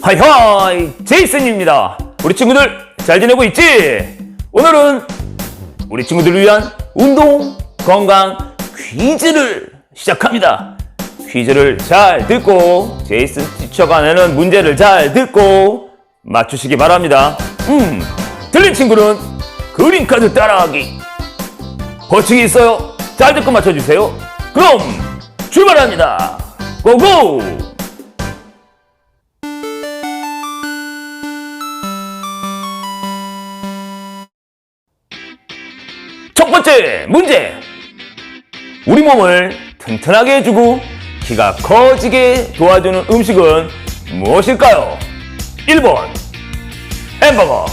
하이하이 제이슨입니다. 우리 친구들 잘 지내고 있지? 오늘은 우리 친구들을 위한 운동 건강 퀴즈를 시작합니다. 퀴즈를 잘 듣고 제이슨 티처가 내는 문제를 잘 듣고 맞추시기 바랍니다. 음, 들린 친구는 그림 카드 따라하기 벌칙이 있어요. 잘 듣고 맞춰주세요. 그럼 출발합니다. 고고! 번째 문제. 우리 몸을 튼튼하게 해주고 키가 커지게 도와주는 음식은 무엇일까요? 1번 햄버거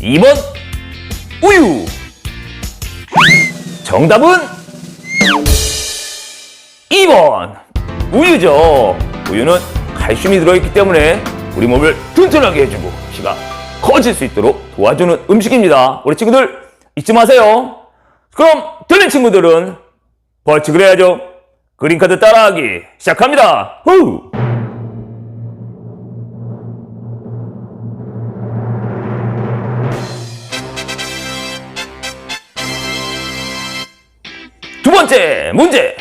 2번 우유 정답은 2번 우유죠 우유는 칼슘이 들어있기 때문에 우리 몸을 튼튼하게 해주고 키가 커질 수 있도록 도와주는 음식입니다 우리 친구들 잊지 마세요 그럼 들린 친구들은 벌칙을 해야죠 그림카드 따라하기 시작합니다 후! 두 번째 문제.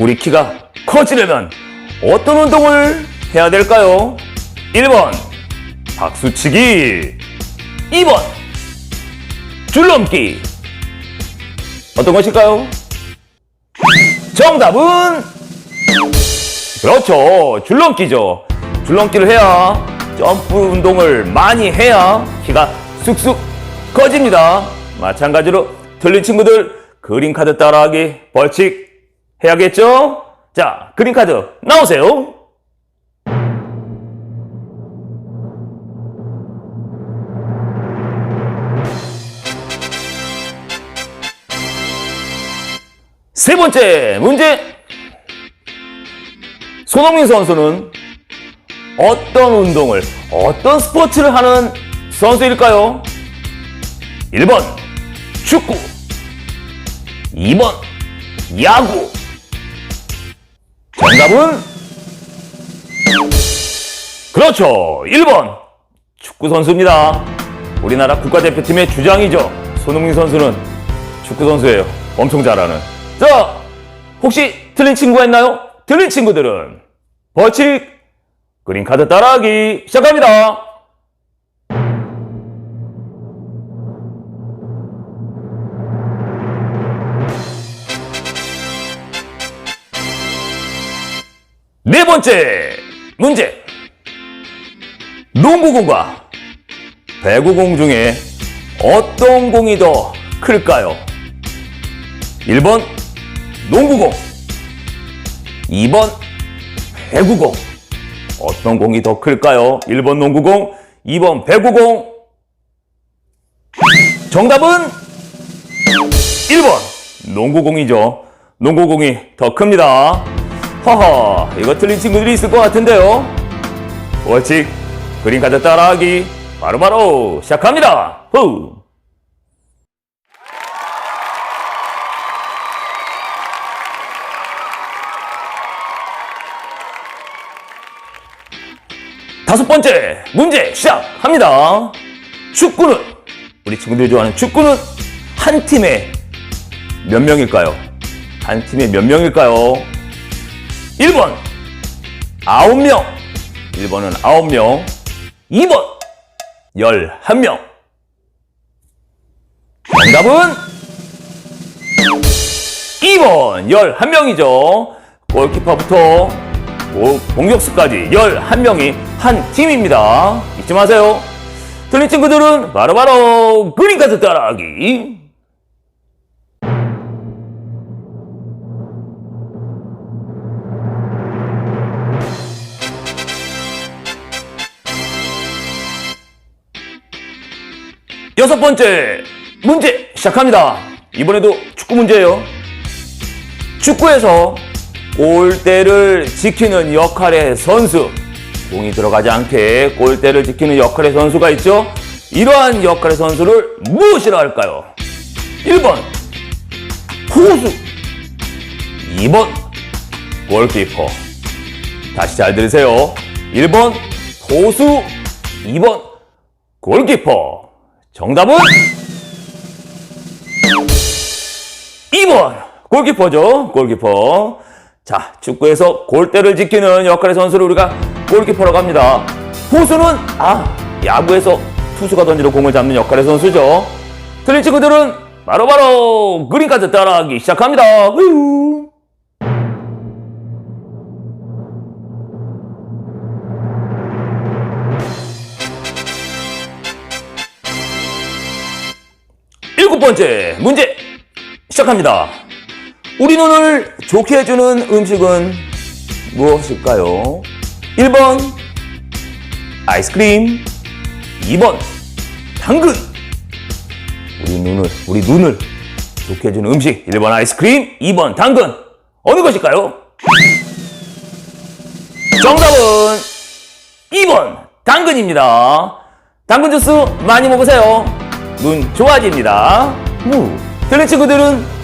우리 키가 커지려면 어떤 운동을 해야 될까요? 1번 박수치기 2번 줄넘기. 어떤 것일까요? 정답은? 그렇죠. 줄넘기죠. 줄넘기를 해야 점프 운동을 많이 해야 키가 쑥쑥 커집니다. 마찬가지로 틀린 친구들 그림카드 따라하기 벌칙 해야겠죠? 자 그림카드 나오세요 세 번째 문제. 손흥민 선수는 어떤 운동을 어떤 스포츠를 하는 선수일까요? 1번 축구. 2번 야구. 정답은? 그렇죠. 1번 축구 선수입니다. 우리나라 국가대표팀의 주장이죠. 손흥민 선수는 축구 선수예요. 엄청 잘하는 자 혹시 틀린 친구가 있나요? 틀린 친구들은 벌칙 그림카드 따라하기 시작합니다 네 번째 문제. 농구공과 배구공 중에 어떤 공이 더 클까요? 1번 농구공, 2번 배구공. 어떤 공이 더 클까요? 1번 농구공, 2번 배구공. 정답은 1번 농구공이죠. 농구공이 더 큽니다. 허허, 이거 틀린 친구들이 있을 것 같은데요. 벌칙, 그림 카드 따라하기, 바로 바로 시작합니다. 후! 다섯 번째 문제 시작합니다. 축구는, 우리 친구들이 좋아하는 축구는 한 팀에 몇 명일까요? 한 팀에 몇 명일까요? 1번 9명 1번은 9명 2번 11명 정답은 2번 11명이죠 골키퍼부터 고- 공격수까지 11명이 한 팀입니다 잊지 마세요 틀린 친구들은 바로바로 그림카드 따라하기 여섯 번째 문제 시작합니다. 이번에도 축구 문제예요. 축구에서 골대를 지키는 역할의 선수. 공이 들어가지 않게 골대를 지키는 역할의 선수가 있죠. 이러한 역할의 선수를 무엇이라 할까요? 1번 호수 2번 골키퍼 다시 잘 들으세요. 1번投手, 2번 골키퍼. 정답은 2번 골키퍼죠. 골키퍼. 자, 축구에서 골대를 지키는 역할의 선수를 우리가 골키퍼라고 합니다. 포수는 아, 야구에서 투수가 던지러 공을 잡는 역할의 선수죠. 틀린 친구들은 바로바로 그린카드 따라하기 시작합니다. 후유. 일곱 번째 문제 시작합니다. 우리 눈을 좋게 해주는 음식은 무엇일까요? 1번 아이스크림 2번 당근 우리 눈을 우리 눈을 좋게 해주는 음식 1번 아이스크림 2번 당근 어느 것일까요? 정답은 2번 당근입니다. 당근 주스 많이 먹으세요. 눈 좋아집니다. 무. 틀린 친구들은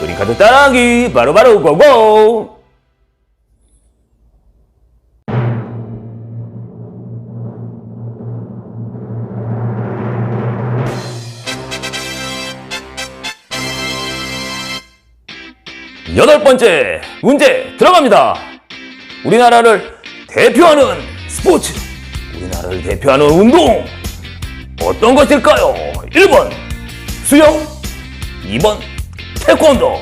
그린카드 따라하기 바로바로 고고. 여덟 번째 문제 들어갑니다. 우리나라를 대표하는 스포츠, 우리나라를 대표하는 운동 어떤 것일까요? 1번 수영, 2번 태권도,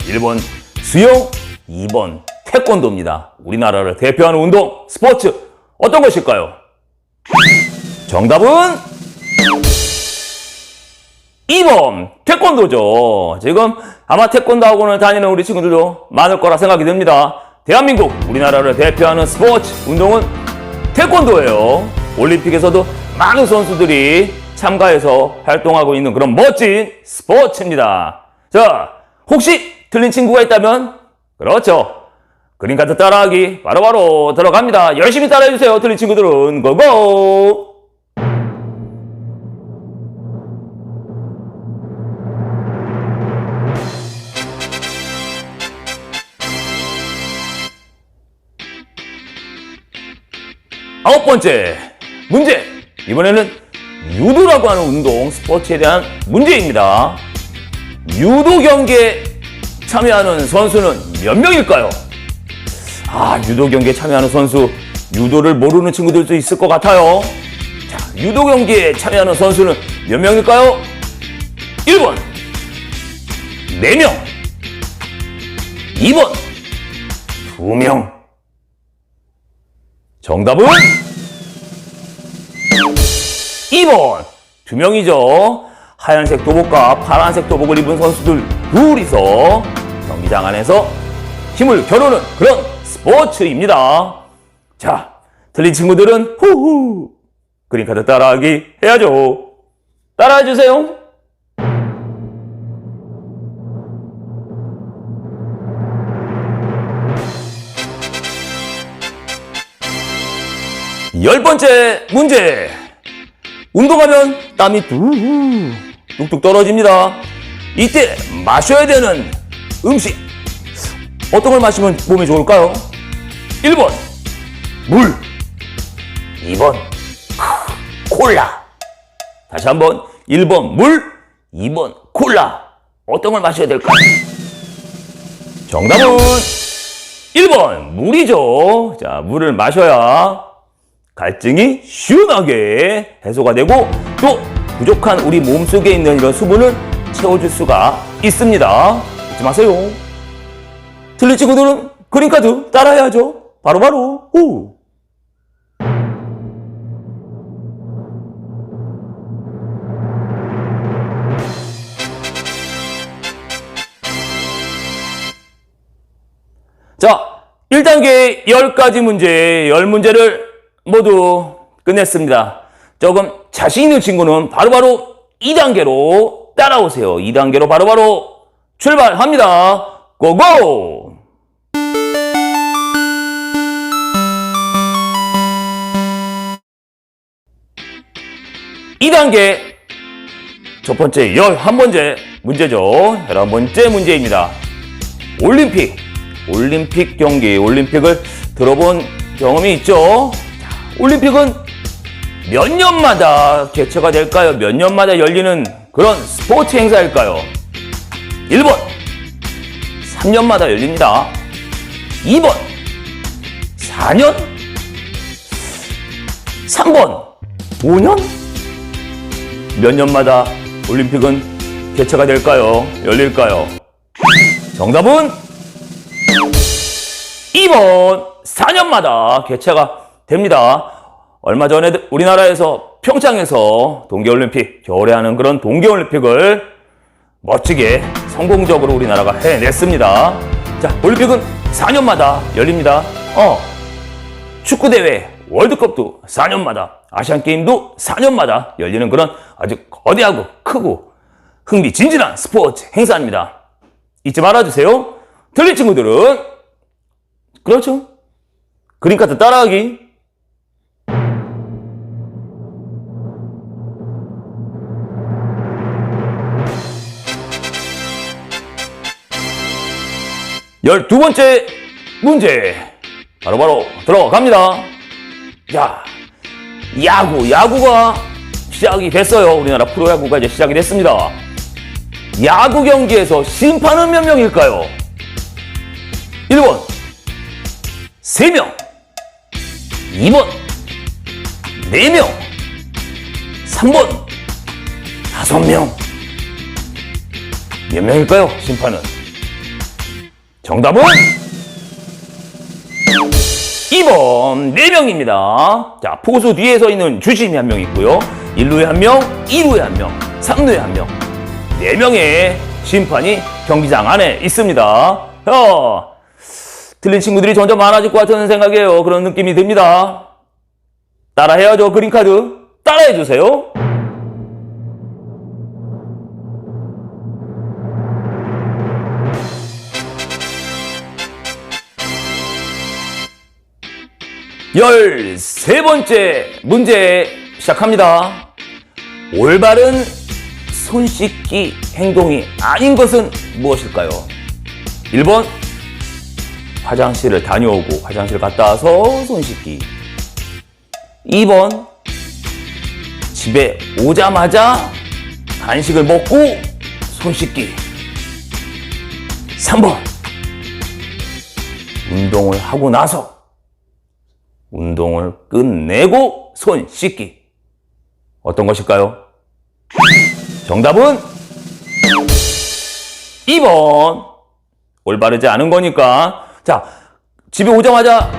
1번 수영, 2번 태권도입니다. 우리나라를 대표하는 운동 스포츠 어떤 것일까요? 정답은 2번 태권도죠. 지금 아마 태권도 학원을 다니는 우리 친구들도 많을 거라 생각이 듭니다. 대한민국 우리나라를 대표하는 스포츠 운동은 태권도예요. 올림픽에서도 많은 선수들이 참가해서 활동하고 있는 그런 멋진 스포츠입니다. 자, 혹시 틀린 친구가 있다면 그렇죠. 그림카드 따라하기 바로 바로 들어갑니다. 열심히 따라해주세요. 틀린 친구들은 고고! 아홉 번째 문제. 이번에는 유도라고 하는 운동 스포츠에 대한 문제입니다. 유도 경기에 참여하는 선수는 몇 명일까요? 아, 유도 경기에 참여하는 선수 유도를 모르는 친구들도 있을 것 같아요. 자, 유도 경기에 참여하는 선수는 몇 명일까요? 1번 4명 2번 2명 정답은 2번 두 명이죠. 하얀색 도복과 파란색 도복을 입은 선수들 둘이서 경기장 안에서 힘을 겨루는 그런 스포츠입니다. 자, 틀린 친구들은 후후 그린카드 따라하기 해야죠. 따라해 주세요. 열 번째 문제. 운동하면 땀이 뚝, 뚝뚝 떨어집니다. 이때 마셔야 되는 음식. 어떤 걸 마시면 몸에 좋을까요? 1번, 물. 2번, 콜라. 다시 한번 1번 물, 2번 콜라. 어떤 걸 마셔야 될까요? 정답은 1번 물이죠. 자, 물을 마셔야 갈증이 시원하게 해소가 되고 또 부족한 우리 몸속에 있는 이런 수분을 채워줄 수가 있습니다. 잊지 마세요. 틀린 친구들은 그린카드 따라해야죠. 바로바로 후. 자, 1단계 10가지 문제, 10문제를 모두 끝냈습니다. 조금 자신 있는 친구는 바로바로 2단계로 따라오세요. 2단계로 바로바로 출발합니다. 고고! 이단계첫 번째 11번째 문제죠. 11번째 문제입니다. 올림픽, 올림픽 경기, 올림픽을 들어본 경험이 있죠? 자, 올림픽은 몇 년마다 개최가 될까요? 몇 년마다 열리는 그런 스포츠 행사일까요? 1번 3년마다 열립니다. 2번 4년 3번 5년 몇 년마다 올림픽은 개최가 될까요? 열릴까요? 정답은 2번 4년마다 개최가 됩니다. 얼마 전에 우리나라에서 평창에서 동계올림픽 겨울에 하는 그런 동계올림픽을 멋지게 성공적으로 우리나라가 해냈습니다. 자, 올림픽은 4년마다 열립니다. 어, 축구대회, 월드컵도 4년마다, 아시안게임도 4년마다 열리는 그런 아주 거대하고 크고 흥미진진한 스포츠 행사입니다. 잊지 말아주세요. 틀린 친구들은, 그렇죠. 그림카드 따라하기. 열두 번째 문제. 바로바로 들어갑니다. 자, 야구, 야구가 시작이 됐어요. 우리나라 프로야구가 이제 시작이 됐습니다. 야구 경기에서 심판은 몇 명일까요? 1번, 3명. 2번, 4명. 3번, 5명. 몇 명일까요? 심판은? 정답은 2번 4명입니다. 자, 포수 뒤에 서 있는 주심이 한 명 있고요. 1루에 한 명, 2루에 한 명, 3루에 한 명. 4명의 심판이 경기장 안에 있습니다. 야, 틀린 친구들이 점점 많아질 것 같은 생각이에요. 그런 느낌이 듭니다. 따라해야죠. 그린카드. 따라해주세요. 열세 번째 문제 시작합니다. 올바른 손 씻기 행동이 아닌 것은 무엇일까요? 1번 화장실을 다녀오고 화장실 갔다 와서 손 씻기 2번 집에 오자마자 간식을 먹고 손 씻기 3번 운동을 하고 나서 운동을 끝내고 손 씻기. 어떤 것일까요? 정답은 2번. 올바르지 않은 거니까. 자, 집에 오자마자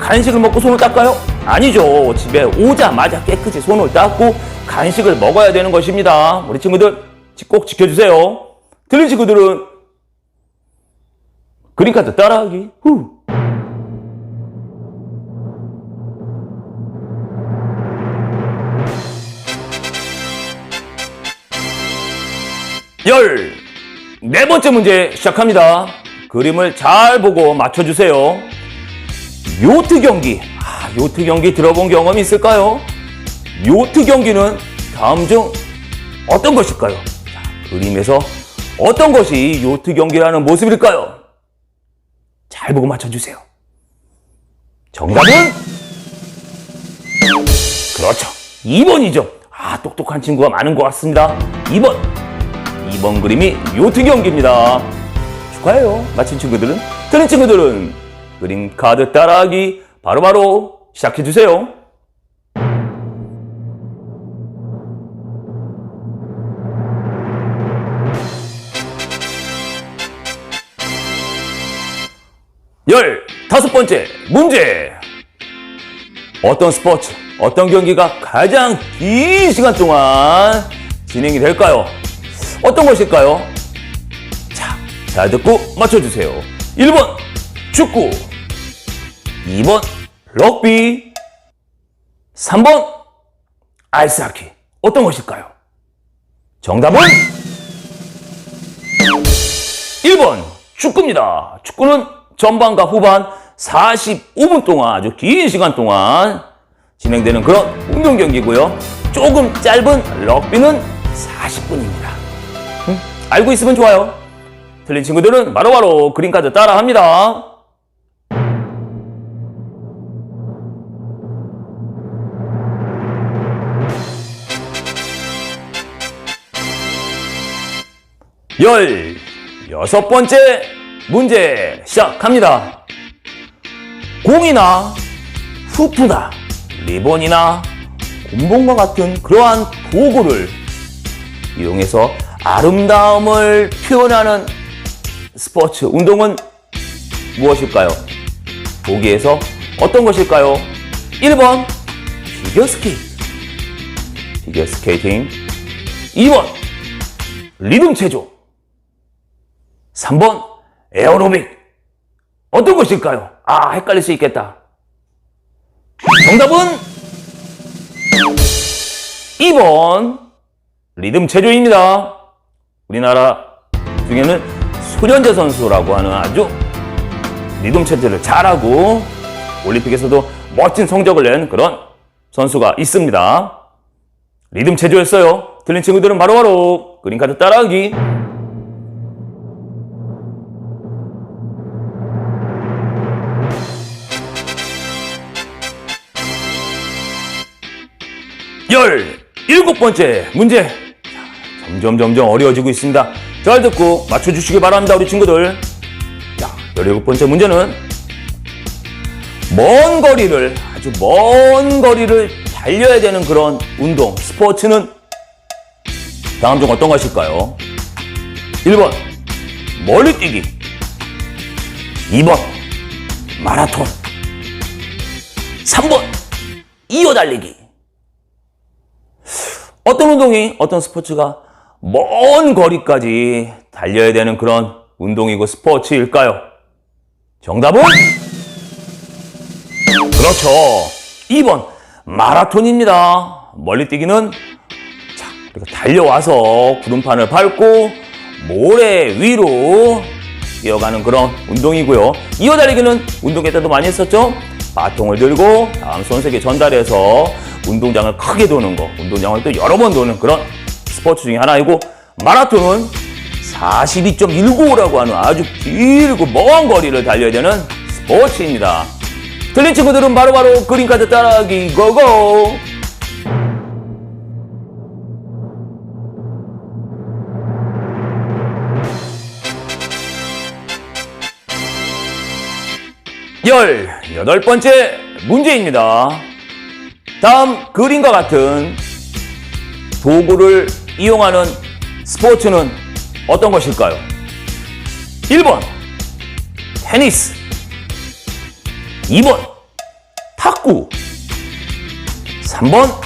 간식을 먹고 손을 닦아요? 아니죠. 집에 오자마자 깨끗이 손을 닦고 간식을 먹어야 되는 것입니다. 우리 친구들 꼭 지켜주세요. 틀린 친구들은 그린카드 따라하기. 후. 열 네 번째 문제 시작합니다. 그림을 잘 보고 맞춰주세요. 요트 경기. 아, 요트 경기 들어본 경험이 있을까요? 요트 경기는 다음 중 어떤 것일까요? 자, 그림에서 어떤 것이 요트 경기라는 모습일까요? 잘 보고 맞춰주세요. 정답은? 그렇죠. 2번이죠. 아, 똑똑한 친구가 많은 것 같습니다. 2번. 2번 그림이 요트 경기입니다. 축하해요. 맞힌 친구들은. 틀린 친구들은 그림 카드 따라하기 바로바로 시작해 주세요. 열 다섯 번째 문제. 어떤 스포츠, 어떤 경기가 가장 긴 시간 동안 진행이 될까요? 어떤 것일까요? 자, 잘 듣고 맞춰주세요. 1번 축구 2번 럭비 3번 아이스하키 어떤 것일까요? 정답은 1번 축구입니다. 축구는 전반과 후반 45분 동안 아주 긴 시간 동안 진행되는 그런 운동 경기고요. 조금 짧은 럭비는 40분입니다. 알고 있으면 좋아요. 틀린 친구들은 바로바로 바로 그림까지 따라합니다. 열 여섯 번째 문제 시작합니다. 공이나 후프나 리본이나 곰봉과 같은 그러한 도구를 이용해서 아름다움을 표현하는 스포츠 운동은 무엇일까요? 보기에서 어떤 것일까요? 1번 피겨 스케이트 피겨 스케이팅 2번 리듬 체조 3번 에어로빅 어떤 것일까요? 아 헷갈릴 수 있겠다 정답은 2번 리듬 체조입니다 우리나라 중에는 소련재 선수라고 하는 아주 리듬 체조를 잘하고 올림픽에서도 멋진 성적을 낸 그런 선수가 있습니다. 리듬 체조였어요. 들린 친구들은 바로바로 그린카드 따라하기. 열 일곱 번째 문제. 자, 점점 점점 어려워지고 있습니다. 잘 듣고 맞춰주시기 바랍니다, 우리 친구들. 자, 열일곱 번째 문제는 먼 거리를 아주 먼 거리를 달려야 되는 그런 운동 스포츠는 다음 중 어떤 것일까요? 1번 멀리 뛰기 2번 마라톤 3번 이어 달리기 어떤 운동이 어떤 스포츠가 먼 거리까지 달려야 되는 그런 운동이고 스포츠일까요? 정답은 그렇죠. 2번 마라톤입니다. 멀리 뛰기는 자, 우리가 달려와서 구름판을 밟고 모래 위로 뛰어가는 그런 운동이고요. 이어 달리기는 운동회 때도 많이 했었죠. 바통을 들고 다음 손색에 전달해서 운동장을 크게 도는 거, 운동장을 또 여러 번 도는 그런 스포츠 중에 하나이고 마라톤은 42.195라고 하는 아주 길고 먼 거리를 달려야 되는 스포츠입니다. 틀린 친구들은 바로 바로 그림카드 따라하기 고고! 열 여덟 번째 문제입니다. 다음 그림과 같은 도구를 이용하는 스포츠는 어떤 것일까요? 1번 테니스 2번 탁구 3번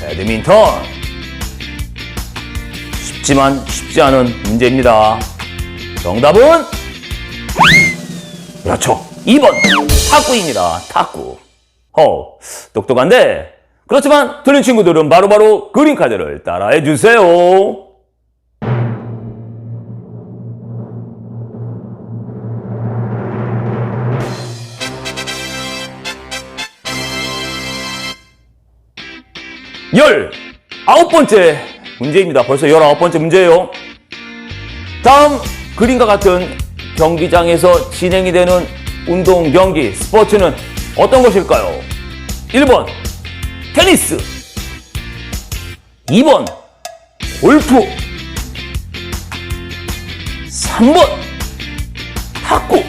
배드민턴 쉽지만 쉽지 않은 문제입니다. 정답은 그렇죠. 2번 탁구입니다. 탁구. 어, 똑똑한데 그렇지만 틀린 친구들은 바로바로 그림 카드를 따라해 주세요. 열 아홉 번째 문제입니다. 벌써 열아홉 번째 문제예요. 다음 그림과 같은 경기장에서 진행이 되는 운동 경기 스포츠는 어떤 것일까요? 1번 테니스 2번 골프 3번 탁구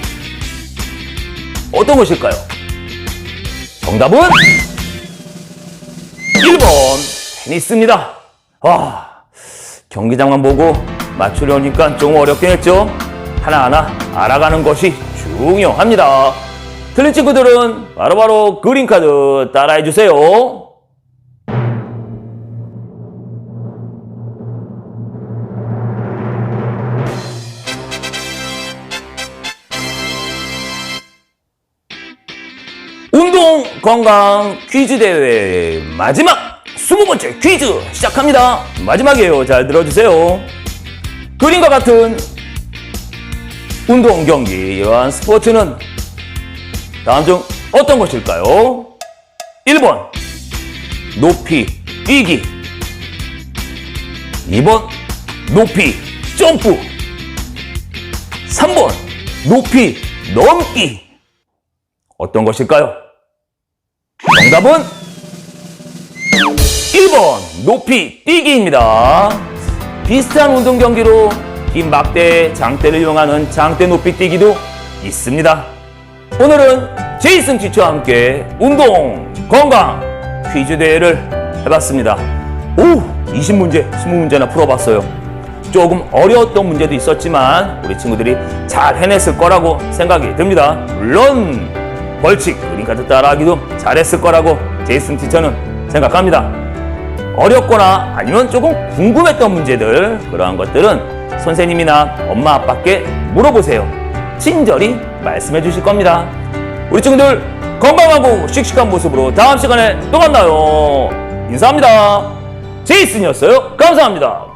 어떤 것일까요? 정답은 1번 테니스입니다. 와, 경기장만 보고 맞추려니까 좀 어렵긴 했죠? 하나하나 알아가는 것이 중요합니다. 틀린 친구들은 바로바로 그린카드 따라해주세요. 건강 퀴즈 대회 마지막 20번째 퀴즈 시작합니다. 마지막이에요. 잘 들어주세요. 그림과 같은 운동 경기 이러한 스포츠는 다음 중 어떤 것일까요? 1번 높이 뛰기 2번 높이 점프 3번 높이 넘기 어떤 것일까요? 정답은 1번 높이 뛰기입니다. 비슷한 운동 경기로 긴 막대 장대를 이용하는 장대 높이 뛰기도 있습니다. 오늘은 제이슨 티처와 함께 운동, 건강 퀴즈 대회를 해봤습니다. 오, 20문제, 20문제나 풀어봤어요. 조금 어려웠던 문제도 있었지만 우리 친구들이 잘 해냈을 거라고 생각이 듭니다. 물론 벌칙 그림 카드 따라하기도 잘했을 거라고 제이슨 티처는 생각합니다. 어렵거나 아니면 조금 궁금했던 문제들 그러한 것들은 선생님이나 엄마 아빠께 물어보세요. 친절히 말씀해 주실 겁니다. 우리 친구들 건강하고 씩씩한 모습으로 다음 시간에 또 만나요. 인사합니다. 제이슨이었어요. 감사합니다.